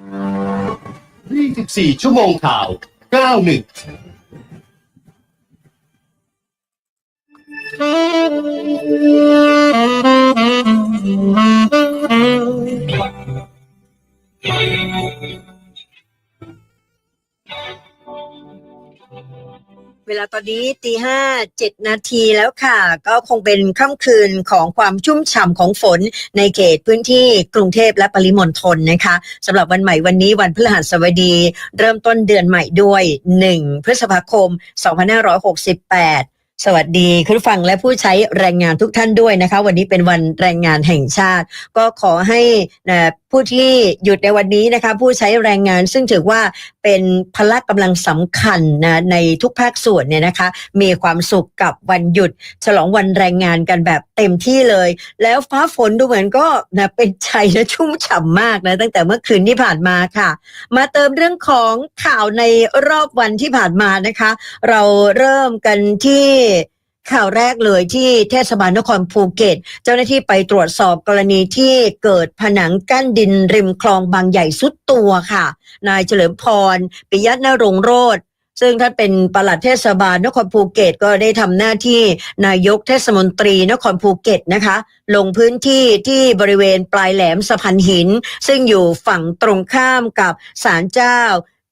24 ชั่วโมงข่าว 91 เวลาตอนนี้ตีห้าเจ็ดนาทีแล้วค่ะ ก็คงเป็นค่ำคืนของความชุ่มฉ่ำของฝนในเขตพื้นที่กรุงเทพและปริมณฑลนะคะสำหรับวันใหม่วันนี้วันพฤหัสบดี เริ่มต้นเดือนใหม่ด้วย 1 พฤษภาคม 2568สวัสดีคุณผู้ฟังและผู้ใช้แรงงานทุกท่านด้วยนะคะ วันนี้เป็นวันแรงงานแห่งชาติ ก็ขอให้ ผู้ที่หยุดในวันนี้นะคะผู้ใช้แรงงานซึ่งถือว่าเป็นพละกำลังสำคัญนะในทุกภาคส่วนเนี่ยนะคะ มีความสุขกับวันหยุด ฉลองวันแรงงานกันแบบเต็มที่เลย แล้วฟ้าฝนดูเหมือนก็นะเป็นใจและชุ่มฉ่ำมากนะตั้งแต่เมื่อคืนที่ผ่านมาค่ะ มาเติมเรื่องของข่าวในรอบวันที่ผ่านมานะคะ เราเริ่มกันที่ ข่าวแรกเลยที่เทศบาลนครภูเก็ต เจ้าหน้าที่ไปตรวจสอบกรณีที่เกิดผนังกั้นดินริมคลองบางใหญ่สุดตัวค่ะ นายเฉลิมพรปิยะนรงโรธซึ่งท่านเป็นปลัดเทศบาลนครภูเก็ตก็ได้ทำหน้าที่นายกเทศมนตรีนครภูเก็ตนะคะ ลงพื้นที่ที่บริเวณปลายแหลมสะพานหิน ซึ่งอยู่ฝั่งตรงข้ามกับศาลเจ้า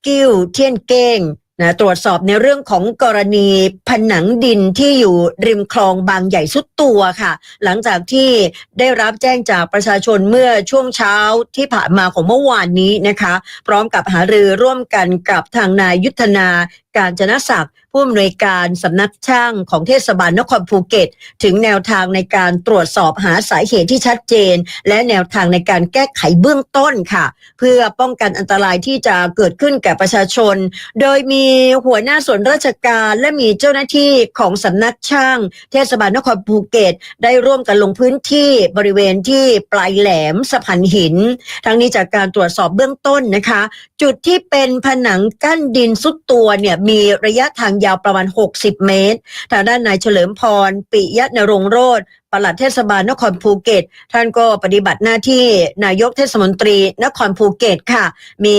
กิ้วเทียนเก้ง นะตรวจสอบในเรื่องของกรณีผนังดินที่อยู่ริมคลองบางใหญ่สุดตัวค่ะ หลังจากที่ได้รับแจ้งจากประชาชนเมื่อช่วงเช้าที่ผ่านมาของเมื่อวานนี้นะคะ พร้อมกับหารือร่วมกันกับทางนายยุทธนาการจนศักดิ์ผู้อำนวยการสำนักช่างของเทศบาลนครภูเก็ต ถึงแนวทางในการตรวจสอบหาสาเหตุที่ชัดเจน และแนวทางในการแก้ไขเบื้องต้นค่ะ เพื่อป้องกันอันตรายที่จะเกิดขึ้นแก่ประชาชน โดยมีหัวหน้าส่วนราชการและมีเจ้าหน้าที่ของสำนักช่าง เทศบาลนครภูเก็ต ได้ร่วมกันลงพื้นที่บริเวณที่ปลายแหลมสะพานหิน ทั้งนี้จากการตรวจสอบเบื้องต้นนะคะ จุดที่เป็นผนังกั้นดินสุดตัวเนี่ยมีระยะทางยาวประมาณ 60 เมตร ทางด้านนายเฉลิมพร ปิยะนรงโรธ ปลัดเทศบาลนครภูเก็ต ท่านก็ปฏิบัติหน้าที่นายกเทศมนตรีนครภูเก็ตค่ะ มี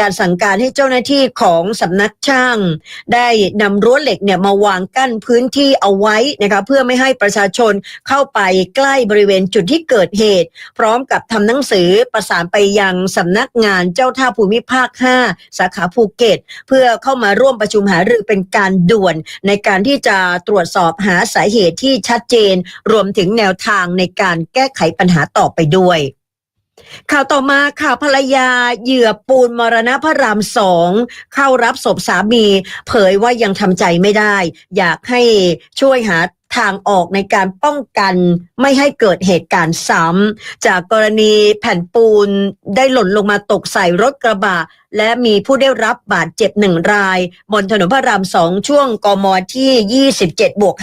การสั่งการให้เจ้าหน้าที่ของสำนักช่าง ได้นำรั้วเหล็กเนี่ยมาวางกั้นพื้นที่เอาไว้นะคะเพื่อไม่ให้ประชาชนเข้าไปใกล้บริเวณจุดที่เกิดเหตุ พร้อมกับทำหนังสือประสานไปยังสำนักงานเจ้าท่าภูมิภาค 5 สาขาภูเก็ต เพื่อเข้ามาร่วมประชุมหารือเป็นการด่วน ในการที่จะตรวจสอบหาสาเหตุที่ชัดเจนรวมถึงแนวทางในการแก้ไขปัญหาต่อไปด้วย ข่าวต่อมาข่าวภรรยาเหยื่อปูนมรณะพระรามสองเข้ารับศพสามี เผยว่ายังทำใจไม่ได้ อยากให้ช่วยหา ทางออกในการป้องกันไม่ให้เกิดเหตุการณ์ซ้ำจากกรณีแผ่นปูนได้หล่นลงมาตกใส่รถกระบะ และมีผู้ได้รับบาดเจ็บหนึ่งราย บนถนนพระรามสองช่วงกมที่ 27บวก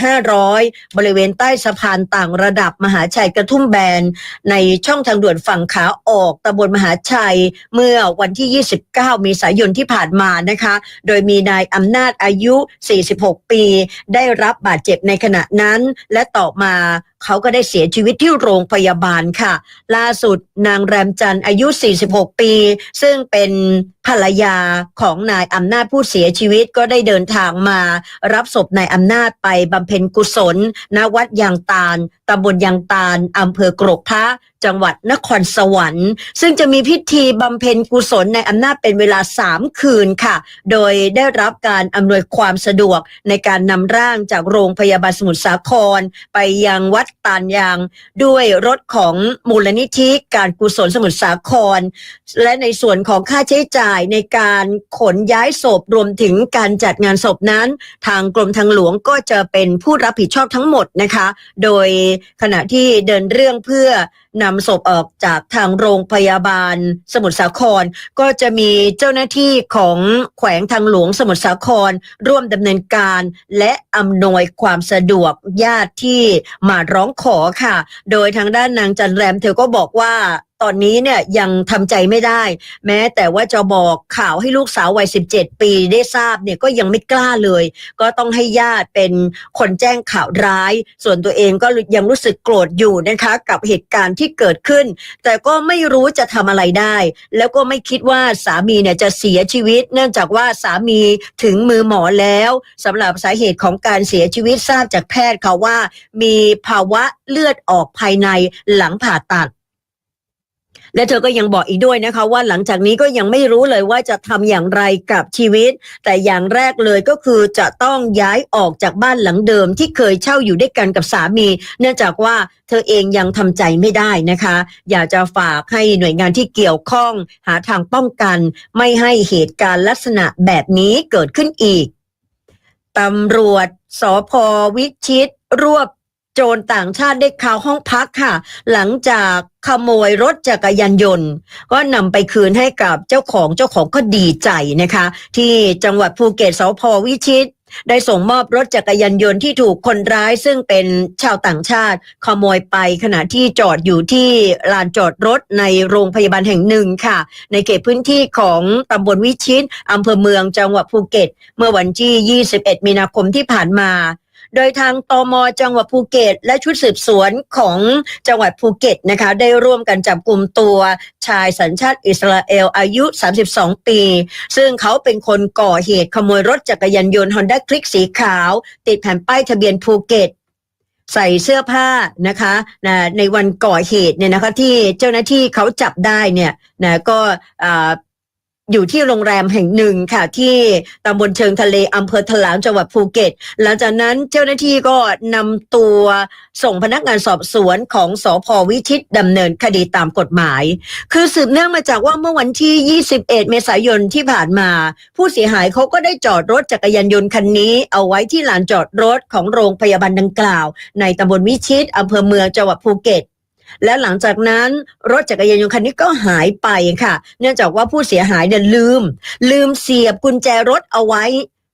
500 บริเวณใต้สะพานต่างระดับมหาชัยกระทุ่มแบน ในช่องทางด่วนฝั่งขาออกตำบลมหาชัย เมื่อวันที่ 29เมษายนที่ผ่านมานะคะ โดยมีนายอำนาจอายุ 46 ปี ได้รับบาดเจ็บในขณะนั้นและต่อมา เขาก็ได้เสียชีวิตที่โรงพยาบาลค่ะ ล่าสุดนางแรมจันอายุ 46 ปี ซึ่งเป็นภรรยาของนายอำนาจผู้เสียชีวิตก็ได้เดินทางมา รับศพนายอำนาจไปบำเพ็ญกุศล ณ วัดยางตาลตำบลยางตาลอำเภอกรกพระจังหวัดนครสวรรค์ ซึ่งจะมีพิธีบำเพ็ญกุศลในอำนาจเป็นเวลา 3 คืนค่ะ โดยได้รับการอำนวยความสะดวกในการนำร่างจากโรงพยาบาลสมุทรสาคร ไปยังวัดตานยาง ด้วยรถของมูลนิธิการกุศลสมุทรสาคร และในส่วนของค่าใช้จ่ายในการขนย้ายศพรวมถึงการจัดงานศพนั้น ทางกรมทางหลวงก็จะเป็นผู้รับผิดชอบทั้งหมดนะคะ โดยขณะที่เดินเรื่องเพื่อ นำศพออกจากทางโรงพยาบาลสมุทรสาคร ก็จะมีเจ้าหน้าที่ของแขวงทางหลวงสมุทรสาคร ร่วมดำเนินการ และอำนวยความสะดวกญาติที่มาร้องขอค่ะ โดยทางด้านนางจันแรมเธอก็บอกว่า ตอนนี้เนี่ยยังทำใจไม่ได้ แม้แต่ว่าจะบอกข่าวให้ลูกสาววัย 17 ปีได้ทราบเนี่ยก็ยังไม่กล้าเลย ก็ต้องให้ญาติเป็นคนแจ้งข่าวร้าย ส่วนตัวเองก็ยังรู้สึกโกรธอยู่นะคะ กับเหตุการณ์ที่เกิดขึ้น แต่ก็ไม่รู้จะทำอะไรได้ แล้วก็ไม่คิดว่าสามีเนี่ยจะเสียชีวิต เนื่องจากว่าสามีถึงมือหมอแล้วสำหรับสาเหตุของการเสียชีวิตทราบจากแพทย์ค่ะว่า มีภาวะเลือดออกภายในหลังผ่าตัด และเธอก็ยังบอกอีกด้วยนะคะ ว่าหลังจากนี้ก็ยังไม่รู้เลยว่าจะทำอย่างไรกับชีวิต แต่อย่างแรกเลยก็คือจะต้องย้ายออกจากบ้านหลังเดิมที่เคยเช่าอยู่ด้วยกันกับสามี เนื่องจากว่าเธอเองยังทำใจไม่ได้นะคะ อยากจะฝากให้หน่วยงานที่เกี่ยวข้องหาทางป้องกัน ไม่ให้เหตุการณ์ลักษณะแบบนี้เกิดขึ้นอีกตำรวจสพวิชิต รวบ โจรต่างชาติได้คาห้องพักค่ะ หลังจากขโมยรถจักรยานยนต์ ก็นำไปคืนให้กับเจ้าของเจ้าของก็ดีใจนะคะ ที่จังหวัดภูเก็ตสพวิชิตได้ส่งมอบรถจักรยานยนต์ที่ถูกคนร้ายซึ่งเป็นชาวต่างชาติ ขโมยไปขณะที่จอดอยู่ที่ลานจอดรถในโรงพยาบาลแห่งหนึ่งค่ะ ในเขตพื้นที่ของตำบลวิชิตอำเภอเมืองจังหวัดภูเก็ต เมื่อวันที่ 21 มีนาคมที่ผ่านมา โดยทางตมจังหวัดภูเก็ต และชุดสืบสวนของจังหวัดภูเก็ตนะคะ ได้ร่วมกันจับกลุ่มตัวชายสัญชาติอิสราเอลอายุ 32 ปี ซึ่งเขาเป็นคนก่อเหตุขโมยรถจักรยานยนต์ฮอนด้าคลิกสีขาว ติดแผ่นป้ายทะเบียนภูเก็ตใส่เสื้อผ้านะคะนะในวันก่อเหตุเนี่ยนะคะที่เจ้าหน้าที่เขาจับได้เนี่ยนะก็ อยู่ที่โรงแรมแห่งหนึ่งค่ะ ที่ตำบลเชิงทะเลอำเภอถลางจังหวัดภูเก็ต หลังจากนั้นเจ้าหน้าที่ก็นำตัวส่งพนักงานสอบสวนของสอพวิชิตดำเนินคดีตามกฎหมาย คือสืบเนื่องมาจากว่าเมื่อวันที่ 21 เมษายนที่ผ่านมา ผู้เสียหายเขาก็ได้จอดรถจักรยานยนต์คันนี้เอาไว้ที่ลานจอดรถของโรงพยาบาลดังกล่าว ในตำบลวิชิตอำเภอเมืองจังหวัดภูเก็ต และหลังจากนั้นรถจักรยานยนต์คันนี้ก็หายไปค่ะ เนื่องจากว่าผู้เสียหายเนี่ยลืม ลืมเสียบกุญแจรถเอาไว้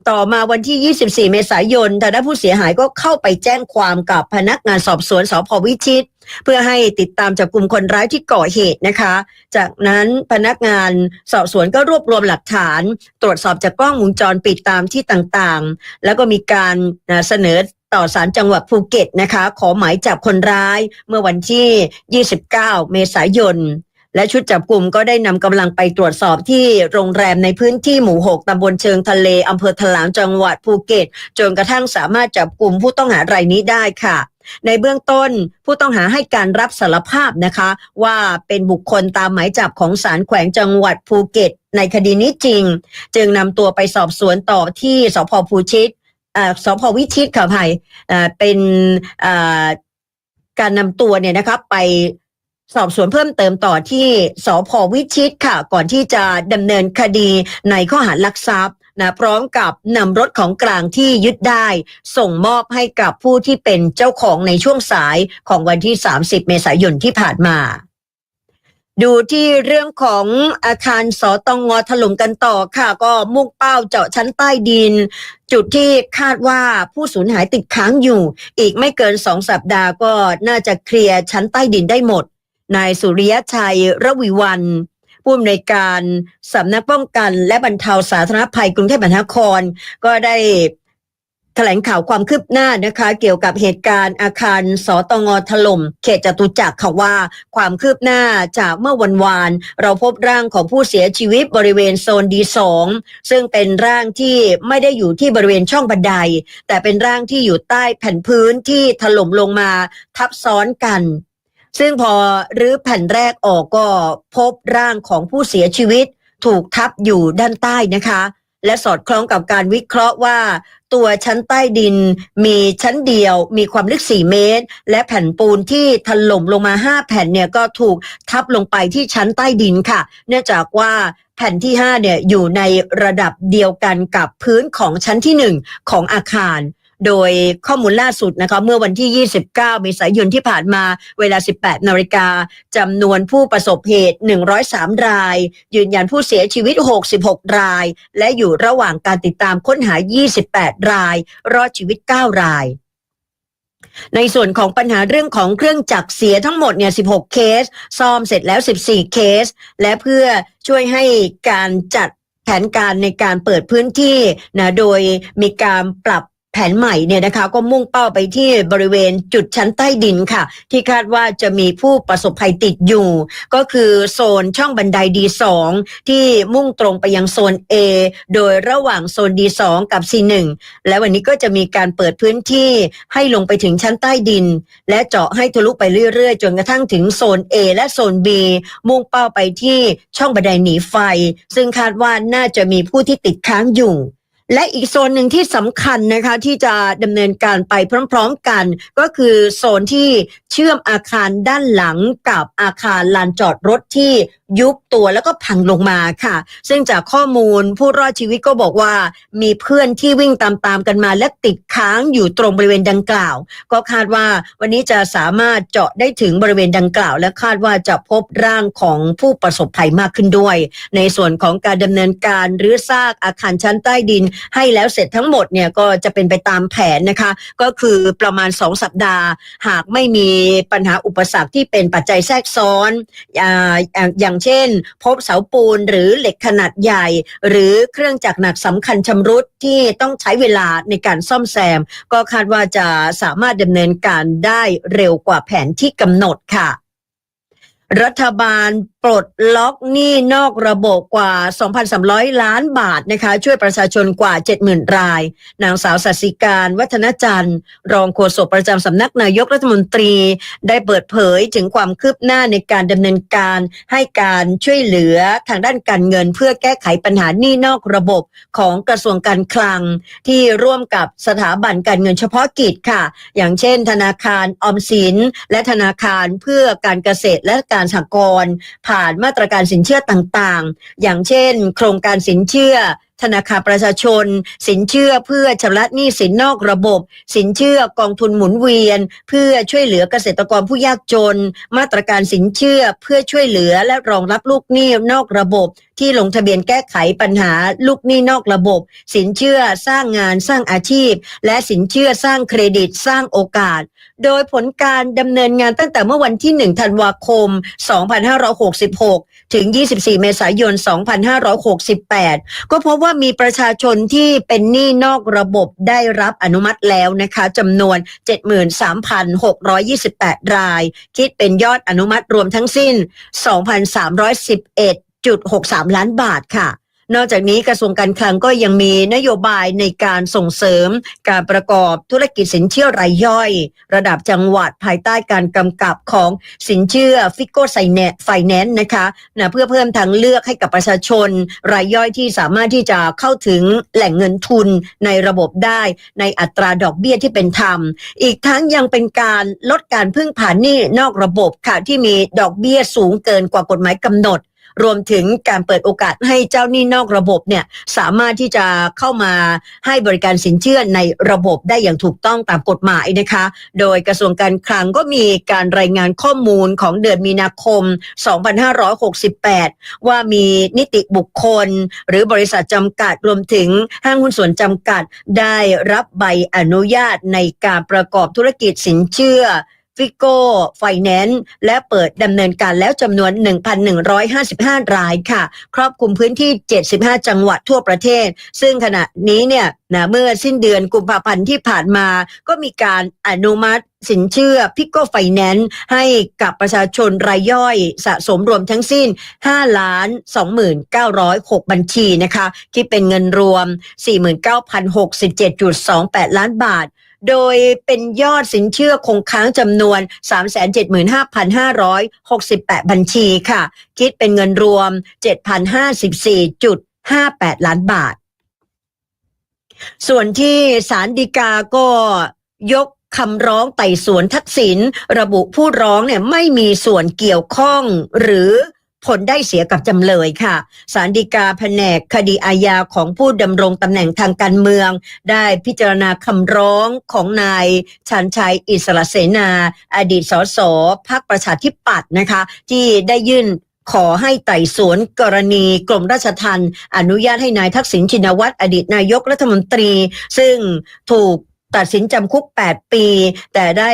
ต่อมาวันที่ 24 เมษายนทางด้านผู้เสียหายก็เข้าไปแจ้งความกับพนักงานสอบสวนสพวิชิต เพื่อให้ติดตามจับกลุ่มคนร้ายที่ก่อเหตุนะคะ จากนั้นพนักงานสอบสวนก็รวบรวมหลักฐาน ตรวจสอบจากกล้องวงจรปิดตามที่ต่างๆ แล้วก็มีการเอ่อเสนอ ต่อศาลจังหวัดภูเก็ตนะคะ ขอหมายจับคนร้ายเมื่อวันที่ 29 เมษายน และชุดจับกลุ่มก็ได้นำกำลังไปตรวจสอบที่โรงแรมในพื้นที่หมู่ 6ตำบลเชิงทะเลอำเภอถลางจังหวัดภูเก็ต จนกระทั่งสามารถจับกลุ่มผู้ต้องหารายนี้ได้ค่ะในเบื้องต้นผู้ต้องหาให้การรับสารภาพนะคะ ว่าเป็นบุคคลตามหมายจับของศาลแขวงจังหวัดภูเก็ต ในคดีนี้จริง จึงนำตัวไปสอบสวนต่อที่สพภูชิต สพวิชิตค่ะภัยเป็นการนำตัวเนี่ยนะคะไปสอบสวนเพิ่มเติมต่อที่สพวิชิตค่ะ ก่อนที่จะดำเนินคดีในข้อหารักทรัพย์นะพร้อมกับนำรถของกลางที่ยึดได้ ส่งมอบให้กับผู้ที่เป็นเจ้าของในช่วงสายของวันที่ 30 เมษายนที่ผ่านมา ดูที่เรื่องของอาคารสตงงถล่มกันต่อค่ะ ก็มุ่งเป้าเจาะชั้นใต้ดิน จุดที่คาดว่าผู้สูญหายติดค้างอยู่ อีกไม่เกินสองสัปดาห์ก็น่าจะเคลียร์ชั้นใต้ดินได้หมด นายสุริยชัยระวิวันผู้อำนวยการสำนักป้องกันและบรรเทาสาธารณภัยกรุงเทพมหานคร ก็ได้ ถลงข่าวความคืบหน้านะคะ เกี่ยวกับเหตุการณ์อาคารสตงถล่มเขตจตุจักรค่ะว่า ความคืบหน้าจากเมื่อวันวาน เราพบร่างของผู้เสียชีวิตบริเวณโซนดีสองซึ่งเป็นร่างที่ไม่ได้อยู่ที่บริเวณช่องบันได แต่เป็นร่างที่อยู่ใต้แผ่นพื้นที่ถล่มลงมาทับซ้อนกัน ซึ่งพอรื้อแผ่นแรกออกก็พบร่างของผู้เสียชีวิต ถูกทับอยู่ด้านใต้นะคะและสอดคล้องกับการวิเคราะห์ว่า ตัวชั้นใต้ดิน มีชั้นเดียว มีความลึก 4 เมตร และแผ่นปูนที่ถล่มลงมา 5 แผ่นเนี่ยก็ถูกทับลงไปที่ชั้นใต้ดินค่ะ เนื่องจากว่าแผ่นที่5เนี่ยอยู่ในระดับเดียวกันกับพื้นของชั้นที่ 1 ของอาคาร โดยข้อมูลล่าสุดนะคะเมื่อวันที่ 29 เมษายนที่ผ่านมาเวลา 18 นาฬิกาจำนวนผู้ประสบเหตุ 103 ราย ยืนยันผู้เสียชีวิต 66 ราย และอยู่ระหว่างการติดตามค้นหา 28 ราย รอดชีวิต 9 รายในส่วนของปัญหาเรื่องของเครื่องจักรเสียทั้งหมดเนี่ย 16 เคส ซ่อมเสร็จแล้ว 14 เคส และเพื่อช่วยให้การจัดแผนการในการเปิดพื้นที่นะ โดยมีการปรับ แผนใหม่เนี่ยนะคะก็มุ่งเป้าไปที่บริเวณจุดชั้นใต้ดินค่ะ ที่คาดว่าจะมีผู้ประสบภัยติดอยู่ ก็คือโซนช่องบันได D2 ที่มุ่งตรงไปยังโซน A โดยระหว่างโซน D2 กับ C1 และวันนี้ก็จะมีการเปิดพื้นที่ให้ลงไปถึงชั้นใต้ดิน และเจาะให้ทะลุไปเรื่อยๆ จนกระทั่งถึงโซน A และโซน B มุ่งเป้าไปที่ช่องบันไดหนีไฟ ซึ่งคาดว่าน่าจะมีผู้ที่ติดค้างอยู่ และอีกโซนหนึ่งที่สำคัญนะคะที่จะดำเนินการไปพร้อมๆกัน ก็คือโซนที่เชื่อมอาคารด้านหลังกับอาคารลานจอดรถที่ยุบตัวแล้วก็พังลงมาค่ะ ซึ่งจากข้อมูลผู้รอดชีวิตก็บอกว่า มีเพื่อนที่วิ่งตามๆกันมาและติดค้างอยู่ตรงบริเวณดังกล่าว ก็คาดว่าวันนี้จะสามารถเจาะได้ถึงบริเวณดังกล่าว และคาดว่าจะพบร่างของผู้ประสบภัยมากขึ้นด้วย ในส่วนของการดำเนินการรื้อซากอาคารชั้นใต้ดินให้แล้วเสร็จทั้งหมดเนี่ยก็จะเป็นไปตามแผนนะคะ ก็คือประมาณ 2 สัปดาห์ หากไม่มีปัญหาอุปสรรคที่เป็นปัจจัยแทรกซ้อนออย่างอย่างเช่น พบเสาปูนหรือเหล็กขนาดใหญ่ หรือเครื่องจักรหนักสำคัญชำรุดที่ต้องใช้เวลาในการซ่อมแซม ก็คาดว่าจะสามารถดำเนินการได้เร็วกว่าแผนที่กำหนดค่ะ รัฐบาลปลดล็อกหนี้นอกระบบกว่า 2,300 ล้านบาทนะคะ ช่วยประชาชนกว่า 70,000 ราย นางสาวสัสิการ วัฒนจันทร์ รองโฆษกประจำสำนักนายกรัฐมนตรี ได้เปิดเผยถึงความคืบหน้าในการดำเนินการให้การช่วยเหลือทางด้านการเงิน เพื่อแก้ไขปัญหาหนี้นอกระบบของกระทรวงการคลัง ที่ร่วมกับสถาบันการเงินเฉพาะกิจค่ะ อย่างเช่น ธนาคารออมสิน และธนาคารเพื่อการเกษตรและการสหกรณ์ผ่านมาตรการสินเชื่อต่างๆ อย่างเช่น โครงการสินเชื่อ ธนาคารประชาชน สินเชื่อเพื่อชำระหนี้สินนอกระบบ สินเชื่อกองทุนหมุนเวียน เพื่อช่วยเหลือเกษตรกรผู้ยากจน มาตรการสินเชื่อเพื่อช่วยเหลือและรองรับลูกหนี้นอกระบบ ที่ลงทะเบียนแก้ไขปัญหาลูกหนี้นอกระบบ สินเชื่อสร้างงานสร้างอาชีพ และสินเชื่อสร้างเครดิตสร้างโอกาส โดยผลการดำเนินงานตั้งแต่เมื่อวันที่ 1 ธันวาคม 2566 ถึง 24 เมษายน 2568 ก็พบว่ามีประชาชนที่เป็นหนี้นอกระบบได้รับอนุมัติแล้วนะคะจำนวน 73,628 ราย คิดเป็นยอดอนุมัติรวมทั้งสิ้น 2,311.63 ล้านบาทค่ะ นอกจากนี้กระทรวงการคลังก็ยังมีนโยบายในการส่งเสริม การประกอบธุรกิจสินเชื่อรายย่อย ระดับจังหวัดภายใต้การกำกับของสินเชื่อฟิกโกไซเนไฟแนนซ์นะคะนะเพื่อเพิ่มทางเลือกให้กับประชาชน รายย่อยที่สามารถที่จะเข้าถึงแหล่งเงินทุนในระบบได้ในอัตราดอกเบี้ยที่เป็นธรรม อีกทั้งยังเป็นการลดการพึ่งผ่านหนี้นอกระบบค่ะที่มีดอกเบี้ยสูงเกินกว่ากฎหมายกำหนด รวมถึงการเปิดโอกาสให้เจ้าหนี้นอกระบบเนี่ยสามารถที่จะเข้ามาให้บริการสินเชื่อในระบบได้อย่างถูกต้องตามกฎหมายนะคะ โดยกระทรวงการคลังก็มีการรายงานข้อมูลของเดือนมีนาคม 2568 ว่ามีนิติบุคคล หรือบริษัทจำกัดรวมถึงห้างหุ้นส่วนจำกัดได้รับใบอนุญาตในการประกอบธุรกิจสินเชื่อ ฟิโก้ไฟแนนซ์และเปิดดำเนินการแล้วจำนวน 1,155 รายค่ะ ครอบคลุมพื้นที่ 75 จังหวัดทั่วประเทศ ซึ่งขณะนี้เนี่ยนะเมื่อสิ้นเดือนกุมภาพันธ์ที่ผ่านมาก็มีการอนุมัติสินเชื่อพิกโกไฟแนนซ์ให้กับประชาชนรายย่อยสะสมรวมทั้งสิ้น 5 ล้าน 29,006 บัญชีนะคะคิดเป็นเงินรวม 49,067.28 ล้านบาท โดยเป็นยอดสินเชื่อคงค้างจำนวน 375,568 บัญชีค่ะ คิดเป็นเงินรวม 7,054.58 ล้านบาท ส่วนที่ศาลฎีกาก็ยกคำร้องไต่สวนทักษิณระบุผู้ร้องเนี่ยไม่มีส่วนเกี่ยวข้องหรือ ผลได้เสียกับจำเลยค่ะศาลฎีกาแผนกคดีอาญาของผู้ดำรงตำแหน่งทางการเมือง ได้พิจารณาคำร้องของนายชันชัยอิสระเสนา อดีตสสพักประชาธิปัตย์นะคะ ที่ได้ยื่นขอให้ไต่สวนกรณีกรมราชทัณฑ์อนุญาตให้นายทักษิณชินวัตรอดีตนายกรัฐมนตรี ซึ่งถูกตัดสินจำคุก 8 ปี แต่ได้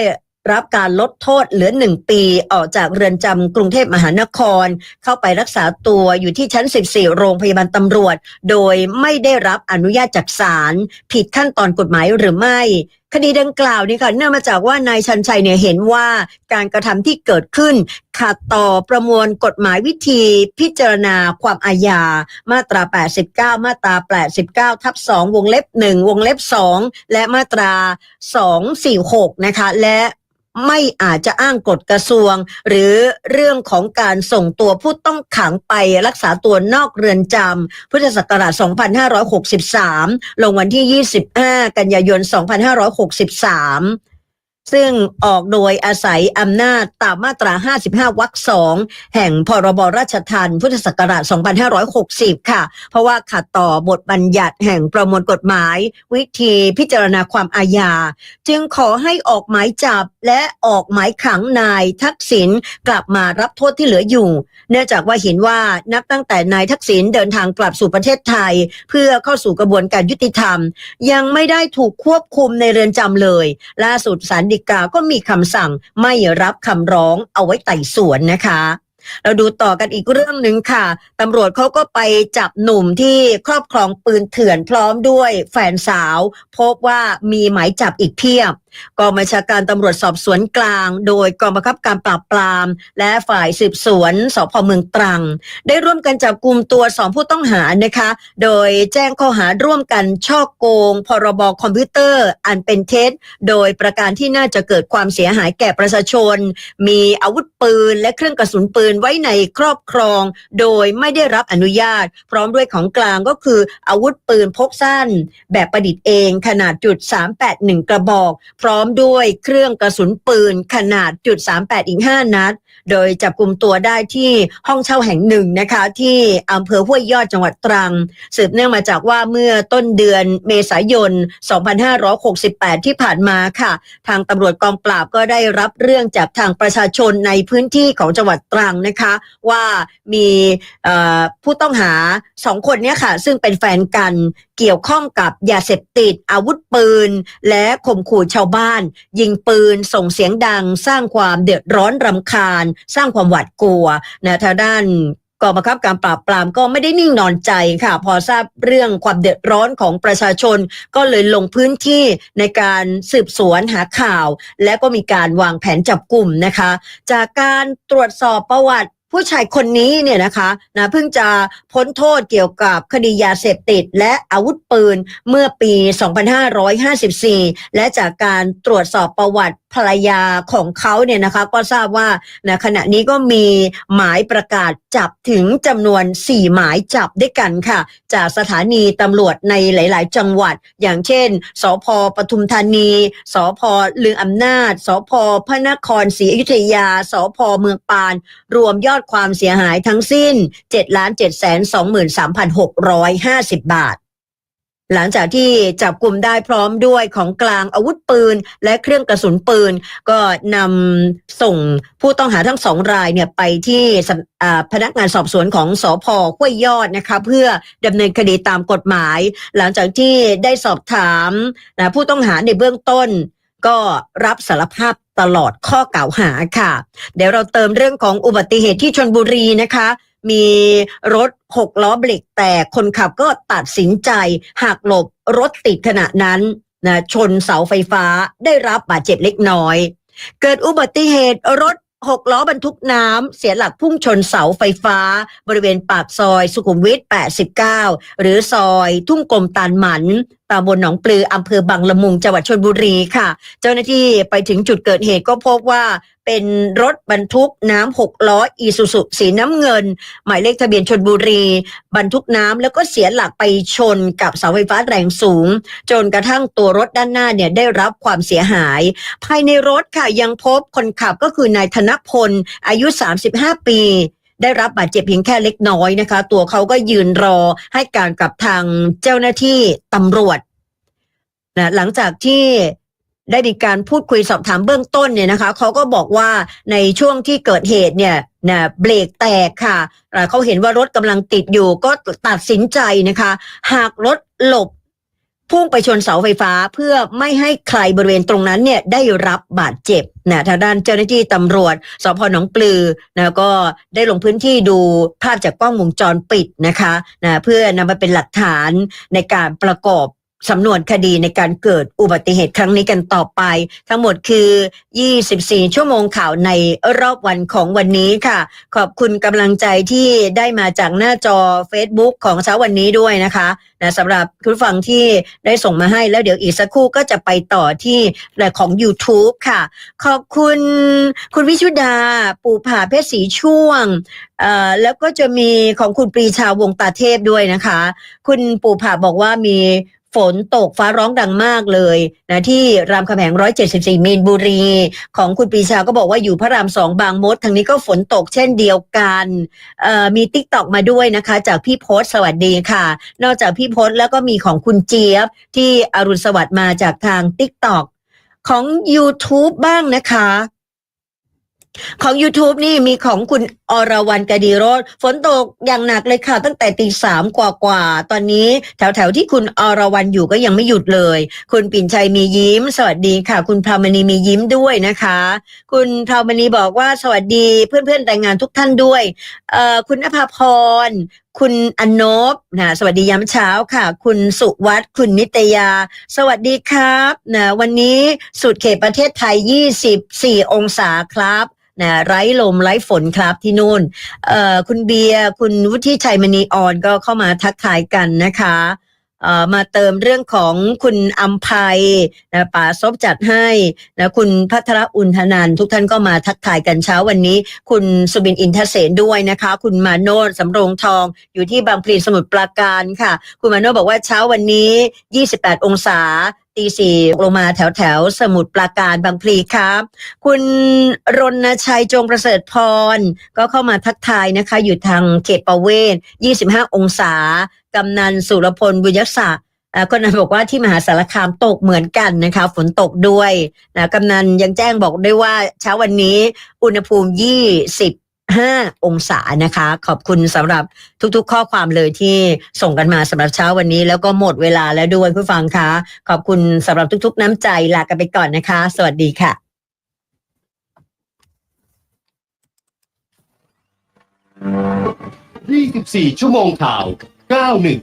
รับการลดโทษเหลือ1ปีออกจากเรือนจำกรุงเทพมหานคร เข้าไปรักษาตัวอยู่ที่ชั้น 14 โรงพยาบาลตำรวจ โดยไม่ได้รับอนุญาตจากศาลผิดขั้นตอนกฎหมายหรือไม่คดีดังกล่าวนี่ค่ะเนื่องมาจากว่านายชันชัยเนี่ยเห็นว่าการกระทำที่เกิดขึ้น ขัดต่อประมวลกฎหมายวิธีพิจารณาความอาญามาตรา 89 มาตรา 89 ทับ 2 วงเล็บ 1 วงเล็บ 2 และมาตรา 246 นะคะ และ ไม่อาจจะอ้างกฎกระทรวง หรือเรื่องของการส่งตัวผู้ต้องขังไปรักษาตัวนอกเรือนจำพุทธศักราช 2563 ลงวันที่ 25 กันยายน 2563 ซึ่งออกโดยอาศัยอำนาจตามมาตรา 55 วรรคสองแห่งพรบราชทัณฑ์พุทธศักราช 2560 ค่ะ เพราะว่าขัดต่อบทบัญญัติแห่งประมวลกฎหมาย วิธีพิจารณาความอาญา จึงขอให้ออกหมายจับและออกหมายขังนายทักษิณกลับมารับโทษที่เหลืออยู่ เนื่องจากว่าเห็นว่านับตั้งแต่นายทักษิณเดินทางกลับสู่ประเทศไทย เพื่อเข้าสู่กระบวนการยุติธรรม ยังไม่ได้ถูกควบคุมในเรือนจำเลย ล่าสุดศาลฎีกาก็มีคำสั่งไม่รับคำร้องเอาไว้ไต่สวนนะคะ เราดูต่อกันอีกเรื่องหนึ่งค่ะตำรวจเขาก็ไปจับหนุ่มที่ครอบครองปืนเถื่อนพร้อมด้วยแฟนสาว พบว่ามีหมายจับอีกเพียบ กองบัญชาการตำรวจสอบสวนกลาง โดยกองบังคับการปราบปราม และฝ่ายสืบสวนสพเมืองตรัง ได้ร่วมกันจับกลุ่มตัวสองผู้ต้องหานะคะ โดยแจ้งข้อหาร่วมกันช่อโกง พรบคอมพิวเตอร์ อันเป็นเท็จ โดยประการที่น่าจะเกิดความเสียหายแก่ประชาชน มีอาวุธปืน และเครื่องกระสุนปืนไว้ในครอบครอง โดยไม่ได้รับอนุญาต พร้อมด้วยของกลางก็คืออาวุธปืนพกสั้น แบบประดิษฐ์เองขนาดจุด381 กระบอกพร้อมด้วยเครื่องกระสุนปืนขนาดจุด38 อีก 5 นัด โดยจับกลุ่มตัวได้ที่ห้องเช่าแห่งหนึ่งนะคะ ที่อำเภอห้วยยอดจังหวัดตรัง สืบเนื่องมาจากว่าเมื่อต้นเดือนเมษายน 2568 ที่ผ่านมาค่ะ ทางตำรวจกองปราบก็ได้รับเรื่องจากทางประชาชนในพื้นที่ของจังหวัดตรังนะคะ ว่ามีผู้ต้องหาสองคนนี้ค่ะ ซึ่งเป็นแฟนกัน เกี่ยวข้องกับยาเสพติด อาวุธปืน และข่มขู่ชาวบ้าน ยิงปืนส่งเสียงดัง สร้างความเดือดร้อนรำคาญ สร้างความหวาดกลัวนะทางด้านกองบังคับการปราบปรามก็ไม่ได้นิ่งนอนใจค่ะ พอทราบเรื่องความเดือดร้อนของประชาชน ก็เลยลงพื้นที่ในการสืบสวนหาข่าว และก็มีการวางแผนจับกลุ่มนะคะ จากการตรวจสอบประวัติ ผู้ชายคนนี้เนี่ยนะคะนะเพิ่งจะพ้นโทษเกี่ยวกับคดียาเสพติด และอาวุธปืนเมื่อปี 2554 และจากการตรวจสอบประวัติ ภรรยาของเขาเนี่ยนะคะก็ทราบว่านะขณะนี้ก็มีหมายประกาศจับถึงจำนวน 4 หมายจับด้วยกันค่ะ จากสถานีตำรวจในหลาย ๆ จังหวัด อย่างเช่น สพปทุมธานีสพลืออำนาจ สพพระนครศรีอยุธยา สพเมืองปาน รวมยอดความเสียหายทั้งสิ้น 7 7 2 3 6 5 0 บาท หลังจากที่จับกลุ่มได้พร้อมด้วยของกลางอาวุธปืน และเครื่องกระสุนปืน ก็นำส่งผู้ต้องหาทั้งสองรายเนี่ยไปที่พนักงานสอบสวนของสอพห้วยยอดนะคะเพื่อดำเนินคดีตามกฎหมาย หลังจากที่ได้สอบถามนะผู้ต้องหาในเบื้องต้น ก็รับสารภาพตลอดข้อกล่าวหาค่ะ เดี๋ยวเราเติมเรื่องของอุบัติเหตุที่ชนบุรีนะคะ มีรถ หกล้อเบรกแตกคนขับก็ตัดสินใจหักหลบรถติดขณะนั้นนะชนเสาไฟฟ้าได้รับบาดเจ็บเล็กน้อย เกิดอุบัติเหตุรถหกล้อบรรทุกน้ำเสียหลักพุ่งชนเสาไฟฟ้า บริเวณปากซอยสุขุมวิท 89 หรือซอยทุ่งกลมตานหมันตำบลหนองปลืออำเภอบางละมุงจังหวัดชลบุรีค่ะ เจ้าหน้าที่ไปถึงจุดเกิดเหตุก็พบว่าเป็นรถบรรทุกน้ำหกล้ออีซูซุสีน้ำเงิน หมายเลขทะเบียนชนบุรี บรรทุกน้ำแล้วก็เสียหลักไปชนกับเสาไฟฟ้าแรงสูง จนกระทั่งตัวรถด้านหน้าเนี่ยได้รับความเสียหาย ภายในรถค่ะยังพบคนขับก็คือนายธนพลอายุ 35 ปี ได้รับบาดเจ็บเพียงแค่เล็กน้อยนะคะ ตัวเขาก็ยืนรอให้การกับทางเจ้าหน้าที่ตำรวจนะหลังจากที่ได้มีการพูดคุยสอบถามเบื้องต้นเนี่ยนะคะเขาก็บอกว่าในช่วงที่เกิดเหตุเนี่ยนะเบรกแตกค่ะเขาเห็นว่ารถกำลังติดอยู่ก็ตัดสินใจนะคะ หากรถหลบ พุ่งไปชนเสาไฟฟ้าเพื่อไม่ให้ใครบริเวณตรงนั้นเนี่ยได้รับบาดเจ็บนะทางด้านเจ้าหน้าที่ตำรวจสพหนองปลือนะก็ได้ลงพื้นที่ดูภาพจากกล้องวงจรปิดนะคะนะเพื่อนำมาเป็นหลักฐานในการประกอบ สำนวนคดีในการเกิดอุบัติเหตุครั้งนี้กันต่อไป ทั้งหมดคือ 24 ชั่วโมงข่าวในรอบวันของวันนี้ค่ะ ขอบคุณกำลังใจที่ได้มาจากหน้าจอ Facebook ของเช้าวันนี้ด้วยนะคะนะสำหรับคุณฟังที่ได้ส่งมาให้แล้วเดี๋ยวอีกสักครู่ก็จะไปต่อที่ของ YouTube ค่ะ ขอบคุณคุณวิชุดา ปูผาเพชรสีช่วงแล้วก็จะมีของคุณปรีชาวงตาเทพด้วยนะคะ คุณปูผาบอกว่ามี ฝนตกฟ้าร้องดังมากเลยนะที่รามคำแหง 174 มีนบุรี ของคุณปีชาก็บอกว่าอยู่พระรามสองบางมดทางนี้ก็ฝนตกเช่นเดียวกันมีติ๊กตอกมาด้วยนะคะ จากพี่โพสสวัสดีค่ะ นอกจากพี่โพสแล้วก็มีของคุณเจี๊ยบ ที่อรุณสวัสดิ์มาจากทางติ๊กตอกของ YouTube บ้างนะคะ ของ YouTube นี่มีของคุณอรวรรณกดีโรธฝนตกอย่างหนักเลยค่ะ ตั้งแต่ตีสามกว่าๆตอนนี้แถวๆที่คุณอรวรรณอยู่ก็ยังไม่หยุดเลย คุณปิ่นชัยมียิ้ม สวัสดีค่ะ คุณพรามณีมียิ้มด้วยนะคะ คุณพรามณีบอกว่าสวัสดีเพื่อนๆแรงงานทุกท่านด้วยเอ่อคุณนภาพรคุณอนบนะสวัสดียามเช้าค่ะ คุณสุวัตคุณนิตยา สวัสดีครับนะวันนี้สุดเขตประเทศไทย 24 องศาครับ นะไร้ลมไร้ฝนครับที่นู่นเอ่อคุณเบียร์คุณวุฒิชัยมณีออนก็เข้ามาทักทายกันนะคะเอ่อมาเติมเรื่องของคุณอัมภัยนะป่าซบจัดให้นะคุณพัทรอุนทนันทุกท่านก็มาทักทายกันเช้าวันนี้ คุณสุบินอินทเสนด้วยนะคะ คุณมาโนดสำโรงทองอยู่ที่บางพลีสมุทรปราการค่ะ คุณมาโนบอกว่าเช้าวันนี้ 28 องศา ตีสี่ลงมาแถวแถวสมุทรปราการบางพลีครับ คุณรณชัยจงประเสริฐพร ก็เข้ามาทักทายนะคะ อยู่ทางเขตประเวศ 25 องศากำนันสุรพลบุญยศักดิ์คนนั้นบอกว่าที่มหาสารคามตกเหมือนกันนะคะ ฝนตกด้วยนะกำนันยังแจ้งบอกได้วยว่าเช้าวันนี้อุณหภูมิ 5 องศานะคะ ขอบคุณสำหรับทุกๆ ข้อความเลยที่ส่งกันมาสำหรับเช้าวันนี้ แล้วก็หมดเวลาแล้วด้วยผู้ฟังคะ ขอบคุณสำหรับทุก ๆ น้ำใจลากันไปก่อนนะคะ สวัสดีค่ะยี่สิบสี่ชั่วโมงข่าวเก้าหนึ่ง